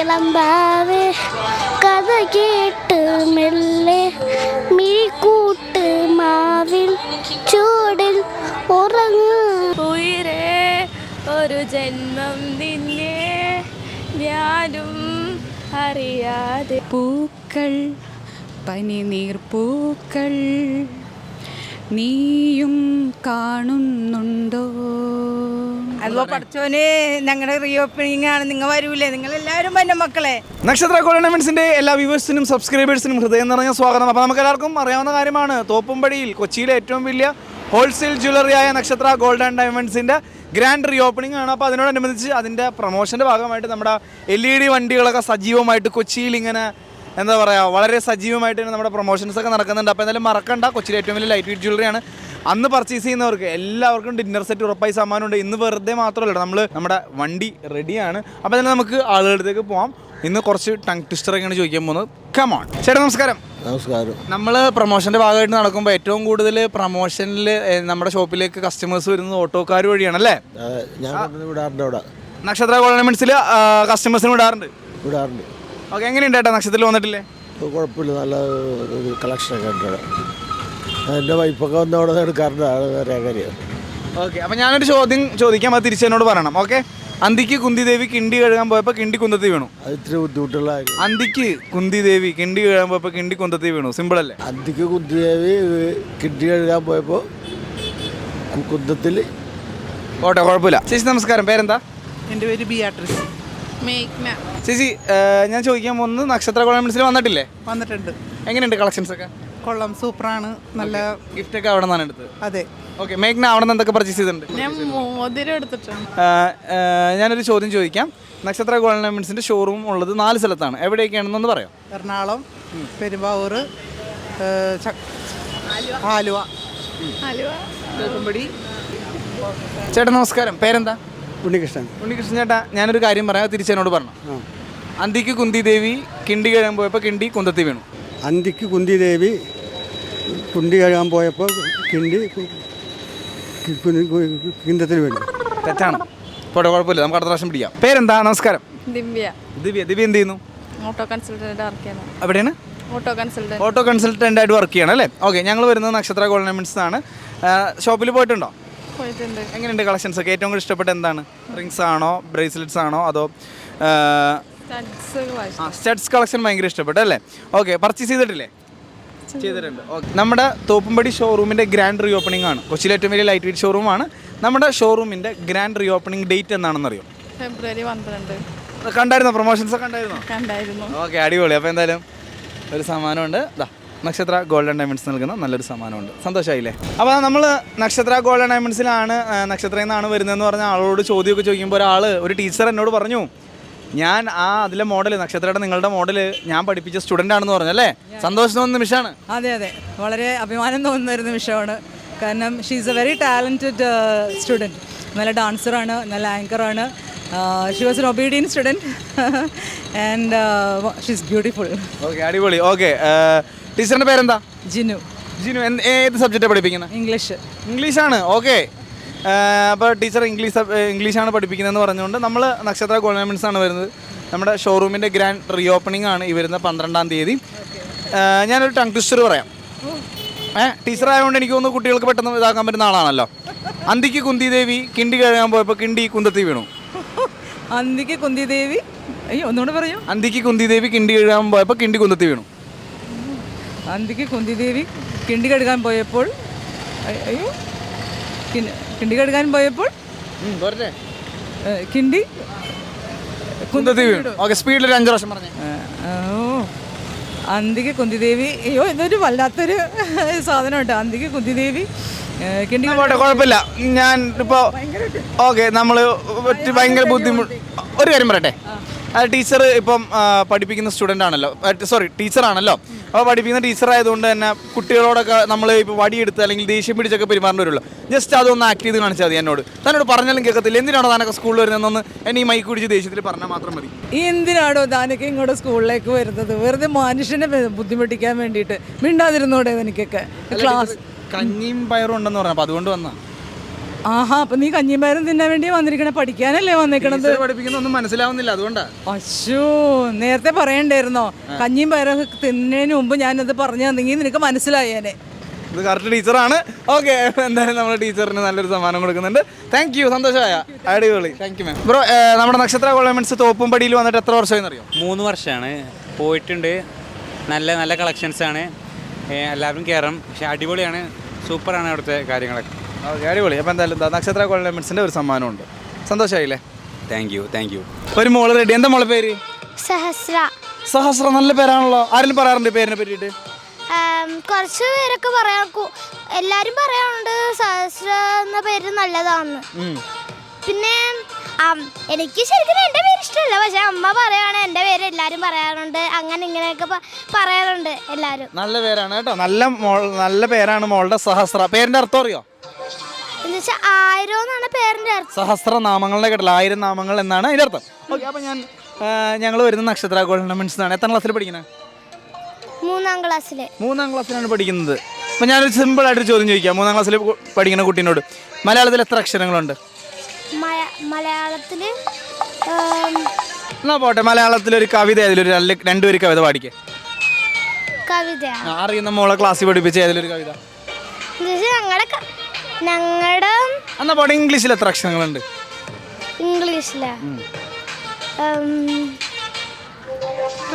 ഇളമ്പാവ് കഥ കേട്ട് മെല്ലെ മിഴിക്കൂട്ട് മാവിൽ ചൂടിൽ ഉറങ്ങൂ. ഉയരേ ഒരു ജന്മം നിന്നെ ഞാനും അറിയാതെ. പൂക്കൾ പനിനീർപ്പൂക്കൾ നീയും കാണുന്നുണ്ടോ? അതോ പഠിച്ചോന് ഞങ്ങളുടെ റീ ഓപ്പണിംഗ് ആണ്. നിങ്ങൾ വരൂലേ? നിങ്ങൾ എല്ലാവരും വന്നെ മക്കളെ? നക്ഷത്ര ടൂർണമെന്റ്സിന്റെ എല്ലാ വ്യൂവേഴ്സിനും സബ്സ്ക്രൈബേഴ്സിനും ഹൃദയം നിറഞ്ഞ സ്വാഗതം. അപ്പോൾ നമുക്ക് എല്ലാവർക്കും അറിയാവുന്ന കാര്യമാണ്. തോപ്പുംപടിയിൽ കൊച്ചിയിലെ ഏറ്റവും വലിയ ഹോൾസെയിൽ ജ്വല്ലറിയായ നക്ഷത്ര ഗോൾഡ് ആൻഡ് ഡയമണ്ട്സിന്റെ ഗ്രാൻഡ് റീ ഓപ്പണിംഗ് ആണ്. അപ്പോൾ അതിനോടനുബന്ധിച്ച് അതിന്റെ പ്രൊമോഷന്റെ ഭാഗമായിട്ട് നമ്മുടെ എൽ ഇ ഡി വണ്ടികളൊക്കെ സജീവമായിട്ട് കൊച്ചിയിൽ ഇങ്ങനെ എന്താ പറയുക വളരെ സജീവമായിട്ട് തന്നെ നമ്മുടെ പ്രൊമോഷൻസ് ഒക്കെ നടക്കുന്നുണ്ട്. അപ്പോൾ എന്തായാലും മറക്കണ്ട. കൊച്ചിയിലെ ഏറ്റവും വലിയ ലൈറ്റ് വെയിറ്റ് ജ്വല്ലറിയാണ് അന്ന് പർച്ചേസ് ചെയ്യുന്നവർക്ക് എല്ലാവർക്കും ഡിന്നർ സെറ്റ് ഉറപ്പായി സമ്മാനമുണ്ട് ഇന്ന് വെറുതെ മാത്രമല്ല നമ്മൾ നമ്മുടെ വണ്ടി റെഡിയാണ് അപ്പോൾ തന്നെ നമുക്ക് ആളുകളുടെക്ക് പോകാം ഇന്ന് കുറച്ച് ടങ് ട്വിസ്റ്ററൊക്കെയാണ് ചോദിക്കാൻ പോകുന്നത്. കമോൺ ചേട്ടാ നമസ്കാരം. നമസ്കാരം. നമ്മൾ പ്രൊമോഷന്റെ ഭാഗമായിട്ട് നടക്കുമ്പോൾ ഏറ്റവും കൂടുതൽ പ്രൊമോഷനിൽ നമ്മുടെ ഷോപ്പിലേക്ക് കസ്റ്റമേഴ്സ് വരുന്നത് ഓട്ടോക്കാർ വഴിയാണ് അല്ലേ? ഞാൻ കൊണ്ടുവന്ന് വിടാറുണ്ട് അവിടെ. നക്ഷത്ര ഗോൾമെന്റ്സിൽ കസ്റ്റമേഴ്സിന് വിടാറുണ്ട്. വിടാറുണ്ട്. ഓക്കെ എങ്ങനെയുണ്ട് ചേട്ടാ നക്ഷത്രത്തിൽ വന്നിട്ടില്ലേ? കുഴപ്പമില്ല നല്ല കളക്ഷൻ കളക്ഷനൊക്കെ ഉണ്ട് അവിടെ. എന്റെ വൈഫൊക്കെ വന്ന് അവിടെ എടുക്കാറുണ്ട് കാര്യം. ഓക്കെ അപ്പം ഞാനൊരു ചോദ്യം ചോദിക്കാം. അത് തിരിച്ച് എന്നോട് പറയണം. ഓക്കെ അന്തിക്ക് കുന്തിദേവി കിണ്ടി കഴുകാൻ പോയപ്പോൾ കിണ്ടി കുന്തത്തി വീണു. അത് ഇത്തിരി ബുദ്ധിമുട്ടുള്ള കാര്യം. അന്തിക്ക് കുന്തിദേവി കിണ്ടി കഴുകാൻ പോയപ്പോൾ കിണ്ടി കുന്തത്തി വീണു. സിമ്പിൾ അല്ലേ? അന്തിക്ക് കുന്തിദേവി കിണ്ടി കഴുകാൻ പോയപ്പോൾ കുന്തത്തിൽ ഓട്ടെ കുഴപ്പമില്ല. ചേച്ചി നമസ്കാരം. പേരെന്താ? എന്റെ പേര് ബിയാട്രിസ്. മേഘ്ന ചേച്ചി ഞാൻ ചോദിക്കാൻ പോകുന്നത് നക്ഷത്ര കോളമിൻസിൽ വന്നിട്ടില്ലേ? വന്നിട്ടുണ്ട്. എങ്ങനെയുണ്ട് കളക്ഷൻസ് ഒക്കെ? കൊള്ളാം സൂപ്പറാണ്. നല്ല ഗിഫ്റ്റ് ഒക്കെ അവിടെ നിന്നാണ് എടുത്തത്. അതെ. ഓക്കെ മേഘ്ന അവിടെ നിന്ന് എന്തൊക്കെ പർച്ചേസ് ചെയ്തിട്ടുണ്ട്? ഞാൻ മോതിരം ഞാനൊരു ചോദ്യം ചോദിക്കാം. നക്ഷത്ര ഗോൾമെൻസിന്റെ ഷോറൂം ഉള്ളത് നാല് സ്ഥലത്താണ്. എവിടെയൊക്കെയാണെന്നൊന്ന് പറയാം. എറണാകുളം പെരുമ്പാവൂർ ആലുവ. ഹലുവ ചേട്ടാ നമസ്കാരം. പേരെന്താ? ഉണ്ണികൃഷ്ണൻ. ഉണ്ണികൃഷ്ണൻ ചേട്ടാ ഞാനൊരു കാര്യം പറയാം. തിരിച്ചെന്നോട് പറഞ്ഞു. അന്തിക്ക് കുന്തി ദേവി കിണ്ടി കഴിയാൻ പോയപ്പോൾ കിണ്ടി കുന്തത്തി വീണു. അന്തിക്ക് കുന്തിദേവി കുണ്ടി കഴുകാൻ പോയപ്പോൾ കിണ്ടി കിന്തത്തിൽ വേണ്ടി. തെറ്റാണ്. പോട്ടെ കുഴപ്പമില്ല. നമുക്ക് അടുത്ത പ്രാവശ്യം പിടിക്കാം. പേരെന്താ? നമസ്കാരം. ദിവ്യ. ദിവ്യ. ദിവ്യ എന്ത് ചെയ്യുന്നു? ഓട്ടോ കൺസൾട്ടന്റ് വർക്ക് ചെയ്യണം എവിടെയാണ് ഓട്ടോ കൺസൾട്ടന്റ് ഓട്ടോ കൺസൾട്ടന്റ് ആയിട്ട് വർക്ക് ചെയ്യണം അല്ലേ? ഓക്കെ ഞങ്ങൾ വരുന്നത് നക്ഷത്ര ഗോൾമെന്റ്സ് ആണ് ഷോപ്പിൽ പോയിട്ടുണ്ടോ? പോയിട്ടുണ്ട്. എങ്ങനെയുണ്ട് കളക്ഷൻസ് ഒക്കെ? ഏറ്റവും കൂടുതൽ ഇഷ്ടപ്പെട്ട എന്താണ്? റിങ്സ് ആണോ? ബ്രേസ്ലെറ്റ്സ് ആണോ? അതോ സ്റ്റഡ്സ് കളക്ഷൻ ഭയങ്കര ഇഷ്ടപ്പെട്ടു അല്ലേ? ഓക്കെ പർച്ചേസ് ചെയ്തിട്ടില്ലേ? ചെയ്തിട്ടുണ്ട്. ഓക്കെ നമ്മുടെ തോപ്പുംപടി ഷോറൂമിന്റെ ഗ്രാൻഡ് റീ ഓപ്പണിംഗ് ആണ്. കൊച്ചിയിലെ ഏറ്റവും വലിയ ലൈറ്റ് വെയിറ്റ് ഷോറൂമാണ് നമ്മുടെ ഷോറൂമിന്റെ ഗ്രാൻഡ് റീ ഓപ്പണിംഗ് ഡേറ്റ് എന്താണെന്ന് അറിയോ ഫെബ്രുവരി പന്ത്രണ്ട്. കണ്ടായിരുന്നോ? പ്രൊമോഷൻസ് കണ്ടായിരുന്നോ? കണ്ടായിരുന്നു. ഓക്കെ അടിപൊളി. അപ്പോൾ എന്തായാലും ഒരു സമ്മാനമുണ്ട്. നക്ഷത്ര ഗോൾഡൻ ഡയമണ്ട്സ് നൽകുന്ന നല്ലൊരു സമ്മാനമുണ്ട്. സന്തോഷമായില്ലേ അപ്പോൾ നമ്മൾ നക്ഷത്ര ഗോൾഡൻ ഡയമണ്ട്സിലാണ് നക്ഷത്രയിൽ നിന്നാണ് വരുന്നതെന്ന് പറഞ്ഞ ആളോട് ചോദ്യമൊക്കെ ചോദിക്കുമ്പോൾ ഒരാൾ ഒരു ടീച്ചർ എന്നോട് പറഞ്ഞു ഞാൻ ആ അതിലെ മോഡൽ നക്ഷത്രയുടെ നിങ്ങളുടെ മോഡൽ ഞാൻ പഠിപ്പിച്ച സ്റ്റുഡന്റ് ആണെന്ന് പറഞ്ഞു അല്ലേ? സന്തോഷം തോന്നുന്ന നിമിഷമാണ്. അതെ അതെ. വളരെ അഭിമാനം തോന്നുന്ന ഒരു നിമിഷമാണ്. കാരണം she she's a very talented student നല്ല ഡാൻസറാണ് നല്ല ആങ്കറാണ് she was an obedient student and she's beautiful okay അടിപൊളി. ഓക്കെ ടീച്ചറിന്റെ പേരെന്താ? ജിനു. ജിനു ഏത് സബ്ജക്റ്റാണ് പഠിപ്പിക്കുന്നത് ഇംഗ്ലീഷ് ഇംഗ്ലീഷാണ് ഓക്കെ അപ്പോൾ ടീച്ചർ ഇംഗ്ലീഷ് ഇംഗ്ലീഷാണ് പഠിപ്പിക്കുന്നതെന്ന് പറഞ്ഞുകൊണ്ട് നമ്മൾ നക്ഷത്ര ഗവൺമെന്റ്സ് ആണ് വരുന്നത്. നമ്മുടെ ഷോറൂമിന്റെ ഗ്രാൻഡ് റീ ഓപ്പണിംഗ് ആണ് ഈ വരുന്ന പന്ത്രണ്ടാം തീയതി. ഞാനൊരു ടങ് ട്വിസ്റ്റർ പറയാം. ഏഹ് ടീച്ചർ ആയതുകൊണ്ട് എനിക്ക് തോന്നുന്നു കുട്ടികൾക്ക് പെട്ടെന്ന് ഇതാക്കാൻ പറ്റുന്ന ആളാണല്ലോ. അന്തിക്ക് കുന്തി ദേവി കിണ്ടി കഴുകാൻ പോയപ്പോൾ കിണ്ടി കുന്തത്തി വീണു. അന്തിക്ക് കുന്തിദേവി? അയ്യോ ഒന്നുകൂടെ പറയൂ. അന്തിക്ക് കുന്തി ദേവി കിണ്ടി കഴുകാൻ പോയപ്പോൾ കിണ്ടി കുന്തത്തി വീണു. അന്തിക്ക് കുന്തിദേവി കിണ്ടി കഴുകാൻ പോയപ്പോൾ അയ്- അയ്യോ കിണ്ടി- കഴുകാൻ പോയപ്പോൾ കിണ്ടി? കുന്തദേവി ഓക്കെ സ്പീഡിൽ ഒരു അഞ്ച് പ്രാവശ്യം പറഞ്ഞേ. ഓ. അന്തിക്ക് കുന്തിദേവി അയ്യോ ഇതൊരു വല്ലാത്തൊരു സാധനമുണ്ട് അന്തിക്ക് കുന്തിദേവി കിണ്ടി പോട്ടെ കുഴപ്പമില്ല. ഞാൻ ഇപ്പോൾ ഓക്കെ നമ്മൾ ഭയങ്കര ബുദ്ധിമുട്ട് ഒരു കാര്യം പറയട്ടെ. ടീച്ചർ ഇപ്പം പഠിപ്പിക്കുന്ന സ്റ്റുഡന്റ് ആണല്ലോ. സോറി ടീച്ചറാണല്ലോ അപ്പോൾ പഠിപ്പിക്കുന്ന ടീച്ചർ ആയതുകൊണ്ട് തന്നെ കുട്ടികളോടൊക്കെ നമ്മൾ ഇപ്പോൾ വടിയെടുത്ത് അല്ലെങ്കിൽ ദേഷ്യം പിടിച്ചൊക്കെ പെരുമാറേണ്ടി വരുമല്ലോ. ജസ്റ്റ് അതൊന്ന് ആക്ട് ചെയ്ത് കാണിച്ചാൽ മതി എന്നോട്. തന്നോട് പറഞ്ഞാലും കേൾക്കത്തില്ല. എന്തിനാണോ താനൊക്കെ സ്കൂളിൽ വരുന്നതെന്നൊന്ന് എന്നെ ഈ മൈക്ക് പിടിച്ച് ദേഷ്യത്തിൽ പറഞ്ഞാൽ മാത്രം മതി. എന്തിനാണോ താനൊക്കെ ഇങ്ങോട്ട് സ്കൂളിലേക്ക് വരുന്നത്? വെറുതെ മനുഷ്യനെ ബുദ്ധിമുട്ടിക്കാൻ വേണ്ടിയിട്ട്. മിണ്ടാതിരുന്നോടെ എനിക്കൊക്കെ. ക്ലാസ് കഞ്ഞിയും പയറും ഉണ്ടെന്ന് പറഞ്ഞു അപ്പോൾ അതുകൊണ്ട് വന്നാ. ആഹാ അപ്പൊ നീ കഞ്ഞിമാരും പയറും തിന്നാൻ വേണ്ടി വന്നിരിക്കണേ പഠിക്കാനല്ലേ വന്നിരിക്കണത് പഠിപ്പിക്കുന്നൊന്നും ഒന്നും മനസ്സിലാവുന്നില്ല അതുകൊണ്ടാ. അശോ നേരത്തെ പറയണ്ടായിരുന്നോ? കഞ്ഞിയും പയറും തിന്നതിന് മുമ്പ് ഞാനത് പറഞ്ഞു തന്നെങ്കിൽ നിനക്ക് മനസ്സിലായേനെ. ഇത് കറക്റ്റ് ടീച്ചറാണ്. ഓക്കെ എന്തായാലും നമ്മുടെ ടീച്ചറിന് നല്ലൊരു സമ്മാനം കൊടുക്കുന്നുണ്ട്. താങ്ക് യു സന്തോഷമായ. അടിപൊളി. താങ്ക് യു മാം ബ്രോ നമ്മുടെ നക്ഷത്ര ഗവൺമെന്റ്സ് തോപ്പുംപടിയിൽ വന്നിട്ട് എത്ര വർഷമായി അറിയോ മൂന്ന് വർഷമാണ്. പോയിട്ടുണ്ട്. നല്ല നല്ല കളക്ഷൻസ് ആണ് എല്ലാവരും കയറും പക്ഷെ അടിപൊളിയാണ്. സൂപ്പറാണ് അവിടുത്തെ കാര്യങ്ങളൊക്കെ. ഓക്കെ അടിപൊളി. അപ്പോൾ എന്തായാലും എന്താ നക്ഷത്ര ഗവൺമെന്റ്സിന്റെ ഒരു സമ്മാനമുണ്ട്. സന്തോഷമായില്ലേ താങ്ക് യു താങ്ക് യു ഒരു മോൾ റെഡി. എന്താ മോളെ പേര്? സഹസ്ര. സഹസ്ര നല്ല പേരാണല്ലോ. ആരെങ്കിലും പറയാറുണ്ട് പേരിനെ പറ്റിയിട്ട്? കുറച്ച് പേരൊക്കെ പറയാ എല്ലാരും പറയാറുണ്ട് സഹസ്ര എന്ന പേര് നല്ലതാണെന്ന് പിന്നെ എനിക്ക് ശരിക്കും എന്റെ പേര് ഇഷ്ടമല്ല. പക്ഷെ അമ്മ പറയാണ് എന്റെ പേര് എല്ലാവരും പറയാറുണ്ട്. അങ്ങനെ ഇങ്ങനെയൊക്കെ പറയാറുണ്ട് എല്ലാവരും നല്ല പേരാണ് കേട്ടോ. നല്ല മോൾ നല്ല പേരാണ് മോളുടെ സഹസ്ര. പേരിന്റെ അർത്ഥം അറിയോ? ആയിരം എന്നാണ് പേരിന്റെ അർത്ഥം. സഹസ്ര നാമങ്ങളുടെ കേട്ടില്ല ആയിരം നാമങ്ങൾ എന്നാണ് അതിന്റെ അർത്ഥം. ഓക്കെ അപ്പോൾ ഞാൻ ഞങ്ങൾ വരുന്ന നക്ഷത്ര എന്നാണ് എത്ര ക്ലാസ്സിൽ പഠിക്കുന്നത് മൂന്നാം ക്ലാസ്സിൽ മൂന്നാം ക്ലാസ്സിലാണ് പഠിക്കുന്നത്. അപ്പൊ ഞാനൊരു സിമ്പിൾ ആയിട്ടൊരു ചോദ്യം ചോദിക്കാം. മൂന്നാം ക്ലാസ്സിൽ പഠിക്കുന്ന കുട്ടീനോട്. മലയാളത്തിൽ എത്ര അക്ഷരങ്ങളുണ്ട്? എന്നാ പോട്ടെ മലയാളത്തിൽ ഒരു കവിത ഏതിലൊരു രണ്ട് രണ്ടുപേര് കവിത പാടിക്കേ. കവിത അറിയുന്ന മോളെ ക്ലാസ്സിൽ പഠിപ്പിച്ച ഏതിലൊരു കവിത? ഞങ്ങളുടെ ഞങ്ങളുടെ എന്നാ പോട്ടെ ഇംഗ്ലീഷിൽ എത്ര അക്ഷരങ്ങളുണ്ട്? ഇംഗ്ലീഷിൽ.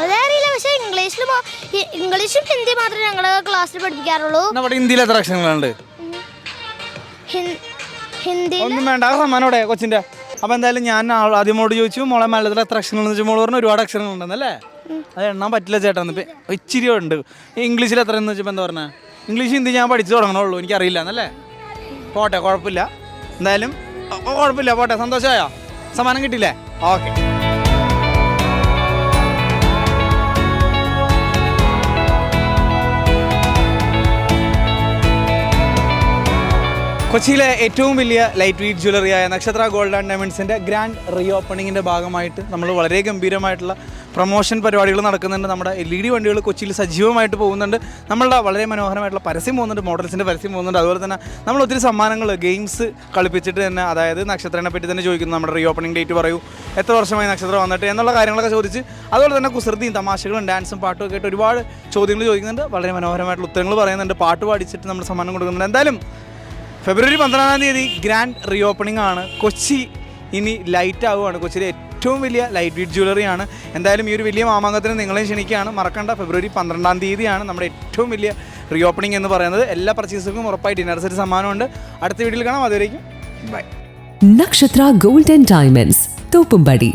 അതറിയില്ല പക്ഷെ ഇംഗ്ലീഷിൽ ഇംഗ്ലീഷും ഹിന്ദി മാത്രമേ ഞങ്ങൾ ക്ലാസ്സിൽ പഠിപ്പിക്കാറുള്ളൂ. നമ്മുടെ ഹിന്ദിയിൽ എത്ര അക്ഷരങ്ങളുണ്ട്? ഹിന്ദി ഒന്നും വേണ്ട ആ സമ്മാനോടെ കൊച്ചിന്റെ. അപ്പോൾ എന്തായാലും ഞാൻ ആദ്യമോട് ചോദിച്ചു മോളെ മലയാളത്തിൽ എത്ര അക്ഷരങ്ങൾ ചോദിച്ചു മോൾ പറഞ്ഞു ഒരുപാട് അക്ഷരങ്ങളുണ്ടെന്നല്ലേ അത് എണ്ണാൻ പറ്റില്ല ചേട്ടാ ഇച്ചിരി ഉണ്ട് ഇംഗ്ലീഷിൽ എത്ര എന്ന് വെച്ചപ്പോൾ എന്താ പറഞ്ഞാൽ ഇംഗ്ലീഷ് ഹിന്ദി ഞാൻ പഠിച്ചു തുടങ്ങണുള്ളൂ എനിക്കറിയില്ല എന്നല്ലേ? പോട്ടെ കുഴപ്പമില്ല. എന്തായാലും കുഴപ്പമില്ല പോട്ടെ സന്തോഷമായോ? സമ്മാനം കിട്ടിയില്ലേ? ഓക്കെ. കൊച്ചിയിലെ ഏറ്റവും വലിയ ലൈറ്റ് വെയ്റ്റ് ജ്വല്ലറിയായ നക്ഷത്ര ഗോൾഡ് ആൻഡ് ഡയമണ്ട്സിന്റെ ഗ്രാൻഡ് റീ ഓപ്പണിങ്ങിന്റെ ഭാഗമായിട്ട് നമ്മൾ വളരെ ഗംഭീരമായിട്ടുള്ള പ്രൊമോഷൻ പരിപാടികൾ നടക്കുന്നുണ്ട്. നമ്മുടെ എൽ ഇ ഡി വണ്ടികൾ കൊച്ചിയിൽ സജീവമായിട്ട് പോകുന്നുണ്ട്. നമ്മളുടെ വളരെ മനോഹരമായിട്ടുള്ള പരസ്യം പോകുന്നുണ്ട്. മോഡൽസിന്റെ പരസ്യം പോകുന്നുണ്ട്. അതുപോലെ തന്നെ നമ്മൾ ഒത്തിരി സമ്മാനങ്ങൾ ഗെയിംസ് കളിപ്പിച്ചിട്ട് തന്നെ അതായത് നക്ഷത്രനെ പറ്റി തന്നെ ചോദിക്കുന്നു. നമ്മുടെ റീ ഓപ്പണിംഗ് ഡേറ്റ് പറയൂ. എത്ര വർഷമായി നക്ഷത്രം വന്നിട്ട് എന്നുള്ള കാര്യങ്ങളൊക്കെ ചോദിച്ച് അതുപോലെ തന്നെ കുസൃതിയും തമാശകളും ഡാൻസും പാട്ടും ഒക്കെ ആയിട്ട് ഒരുപാട് ചോദ്യങ്ങൾ ചോദിക്കുന്നുണ്ട്. വളരെ മനോഹരമായിട്ടുള്ള ഉത്തരങ്ങൾ പറയുന്നുണ്ട്. പാട്ട് പാടിച്ചിട്ട് നമ്മൾ സമ്മാനം കൊടുക്കുന്നുണ്ട്. എന്തായാലും ഫെബ്രുവരി പന്ത്രണ്ടാം തീയതി ഗ്രാൻഡ് റീ ഓപ്പണിംഗ് ആണ്. കൊച്ചി ഇനി ലൈറ്റ് ആവുകയാണ്. കൊച്ചിയിലെ ഏറ്റവും വലിയ ലൈറ്റ് വെയിറ്റ് ജ്വല്ലറിയാണ്. എന്തായാലും ഈ ഒരു വലിയ മാമാങ്കത്തിന് നിങ്ങളെ ക്ഷണിക്കുകയാണ്. മറക്കണ്ട ഫെബ്രുവരി പന്ത്രണ്ടാം തീയതിയാണ് നമ്മുടെ ഏറ്റവും വലിയ റീ ഓപ്പണിംഗ് എന്ന് പറയുന്നത്. എല്ലാ പർച്ചേസുകൾക്കും ഉറപ്പായി ഡിന്നർ സെറ്റ് സമ്മാനമുണ്ട്. അടുത്ത വീട്ടിൽ കാണാം. അതുവരേക്കും ബൈ നക്ഷത്ര ഗോൾഡ് ആൻഡ് ഡയമണ്ട്സ് തോപ്പുംപടി.